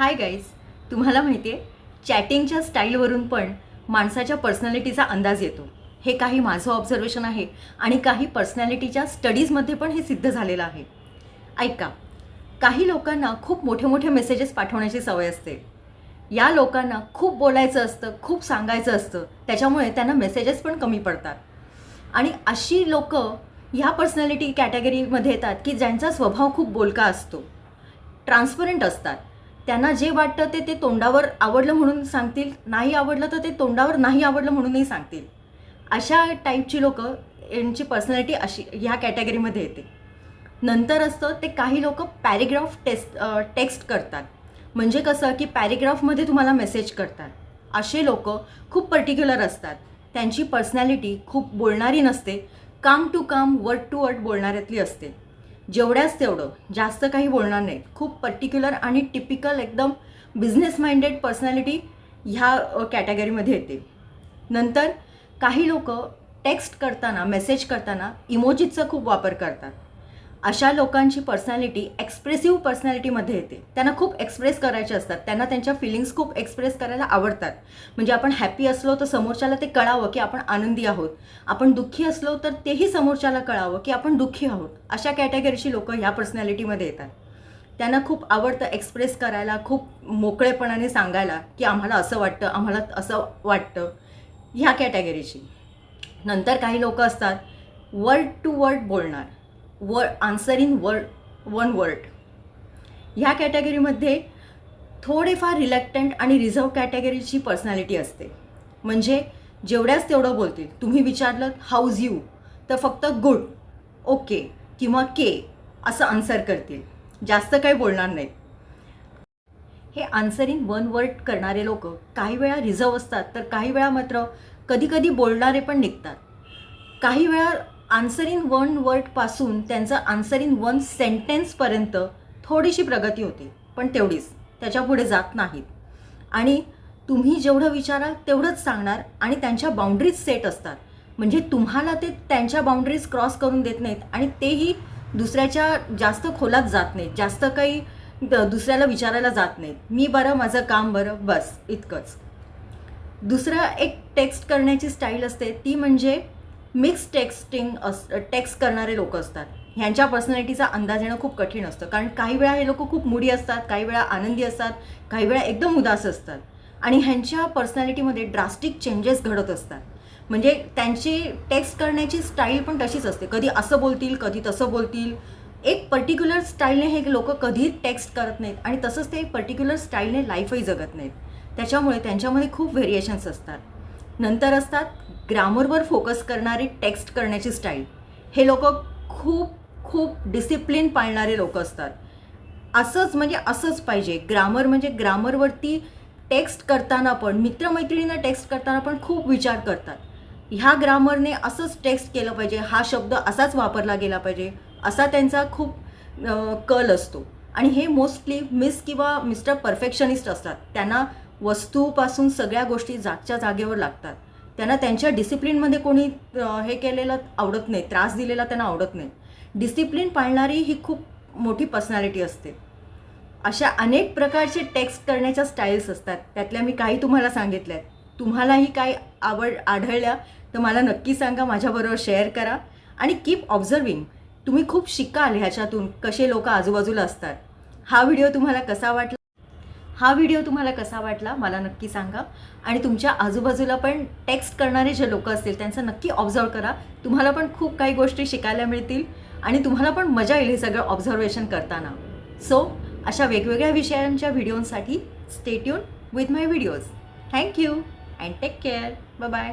Hi guys तुम्हाला माहिती आहे चॅटिंगच्या स्टाईलवरून पण माणसाच्या पर्सनॅलिटीचा अंदाज येतो. हे काही माझं ऑब्झर्वेशन आहे आणि काही पर्सनॅलिटीच्या स्टडीजमध्ये पण हे सिद्ध झालेलं आहे. ऐका काही लोकांना खूप मोठे मोठे मेसेजेस पाठवण्याची सवय असते. या लोकांना खूप बोलायचं असतं खूप सांगायचं असतं त्याच्यामुळे त्यांना मेसेजेस पण कमी पडतात. आणि अशी लोक ह्या पर्सनॅलिटी कॅटेगरीमध्ये येतात की ज्यांचा स्वभाव खूप बोलका असतो. ट्रान्सपरंट असतात. त्यांना जे वाटतं ते ते तोंडावर आवडलं म्हणून सांगतील नाही आवडलं तर ते तोंडावर नाही आवडलं म्हणूनही सांगतील. अशा टाईपची लोकं यांची पर्सनॅलिटी अशी ह्या कॅटेगरीमध्ये येते. नंतर असतं ते काही लोक पॅरेग्राफ टेस्ट टेक्स्ट करतात. म्हणजे कसं की पॅरेग्राफमध्ये तुम्हाला मेसेज करतात. असे लोक खूप पर्टिक्युलर असतात. त्यांची पर्सनॅलिटी खूप बोलणारी नसते. काम टू काम वर्ड टू वर्ड बोलणाऱ्यातली असते. जेवढ्याच तेवढं. जास्त काही बोलणार नाहीत. खूप पर्टिक्युलर आणि टिपिकल एकदम बिझनेस माइंडेड पर्सनॅलिटी ह्या कॅटेगरीमध्ये येते. नंतर काही लोक टेक्स्ट करताना मेसेज करताना इमोजीचा खूप वापर करतात. अशा लोकांची पर्सनॅलिटी एक्सप्रेसिव्ह पर्सनॅलिटीमध्ये येते. त्यांना खूप एक्सप्रेस करायचे असतात. त्यांना त्यांच्या फिलिंग्स खूप एक्सप्रेस करायला आवडतात. म्हणजे आपण हॅपी असलो तर समोरच्याला ते कळावं की आपण आनंदी आहोत. आपण दुःखी असलो तर तेही समोरच्याला कळावं की आपण दुःखी आहोत. अशा कॅटेगरीची लोकं ह्या पर्सनॅलिटीमध्ये येतात. त्यांना खूप आवडतं एक्सप्रेस करायला खूप मोकळेपणाने सांगायला की आम्हाला असं वाटतं आम्हाला असं वाटतं. ह्या कॅटेगरीची नंतर काही लोकं असतात वर्ड टू वर्ड बोलणार. व answer in word one word ह्या कॅटेगरीमध्ये थोडेफार रिलॅक्टंट आणि रिझर्व कॅटेगरीची पर्सनॅलिटी असते. म्हणजे जेवढ्याच तेवढं बोलतील. तुम्ही विचारलं हाऊज यू तर फक्त गुड ओके किंवा के असं आन्सर करतील. जास्त काही बोलणार नाहीत. हे आन्सर इन वन वर्ड करणारे लोक काही वेळा रिझर्व असतात तर काही वेळा मात्र कधीकधी बोलणारे पण निघतात. काही वेळा आन्सर इन वन वर्डपासून त्यांचं आन्सर इन वन सेंटेन्सपर्यंत थोडीशी प्रगती होते पण तेवढीच. त्याच्यापुढे जात नाहीत. आणि तुम्ही जेवढं विचाराल तेवढंच सांगणार आणि त्यांच्या बाउंड्रीज सेट असतात. म्हणजे तुम्हाला ते त्यांच्या बाउंड्रीज क्रॉस करून देत नाहीत आणि तेही दुसऱ्याच्या जास्त खोलात जात नाहीत. जास्त काही दुसऱ्याला विचारायला जात नाहीत. मी बरं माझं काम बरं बस इतकंच. दुसरं एक टेक्स्ट करण्याची स्टाईल असते ती म्हणजे मिक्स टेक्स्टिंग अस टेक्स्ट करणारे लोक असतात. ह्यांच्या पर्सनॅलिटीचा अंदाज येणं खूप कठीण असतं. कारण काही वेळा हे लोक खूप मुडी असतात काही वेळा आनंदी असतात काही वेळा एकदम उदास असतात. आणि ह्यांच्या पर्सनॅलिटीमध्ये ड्रास्टिक चेंजेस घडत असतात. म्हणजे त्यांची टेक्स्ट करण्याची स्टाईल पण तशीच असते. कधी असं बोलतील कधी तसं बोलतील. एक पर्टिक्युलर स्टाईलने हे लोक कधी टेक्स्ट करत नाहीत आणि तसंच ते पर्टिक्युलर स्टाईलने लाईफही जगत नाहीत. त्याच्यामुळे त्यांच्यामध्ये खूप व्हेरिएशन्स असतात. नंतर असतात ग्रामरवर फोकस करणारी टेक्स्ट करण्याची स्टाईल. हे लोक खूप खूप डिसिप्लिन पाळणारे लोक असतात. असंच म्हणजे असंच पाहिजे. ग्रामर म्हणजे ग्रामरवरती टेक्स्ट करताना पण मित्रमैत्रिणींना टेक्स्ट करताना पण खूप विचार करतात. ह्या ग्रामरने असंच टेक्स्ट केलं पाहिजे हा शब्द असाच वापरला गेला पाहिजे असा त्यांचा खूप कल असतो. आणि हे मोस्टली मिस किंवा मिस्टर परफेक्शनिस्ट असतात. त्यांना वस्तूपासून सगळ्या गोष्टी जागच्या जागेवर लागतात. त्यांना त्यांच्या डिसिप्लिनमध्ये कोणी हे केलेलं आवडत नाही त्रास दिलेला त्यांना आवडत नाही. डिसिप्लिन पाळणारी ही खूप मोठी पर्सनॅलिटी असते. अशा अनेक प्रकारचे टेक्स्ट करण्याच्या स्टाईल्स असतात. त्यातल्या मी काही तुम्हाला सांगितल्या आहेत तुम्हालाही काही आवड आढळल्या तर मला नक्की सांगा माझ्याबरोबर शेअर करा. आणि कीप ऑब्झर्विंग तुम्ही खूप शिकाल ह्याच्यातून कसे लोक आजूबाजूला असतात. हा व्हिडिओ तुम्हाला कसा वाटला? हा व्हिडिओ तुम्हाला कसा वाटला मला नक्की सांगा. आणि तुमच्या आजूबाजूला पण टेक्स्ट करणारे जे लोक असतील त्यांचं नक्की ऑब्झर्व करा. तुम्हाला पण खूप काही गोष्टी शिकायला मिळतील आणि तुम्हाला पण मजा येईल हे सगळं ऑब्झर्वेशन करताना. सो अशा वेगवेगळ्या विषयांच्या व्हिडिओंसाठी stay tune with my videos thank you and take care bye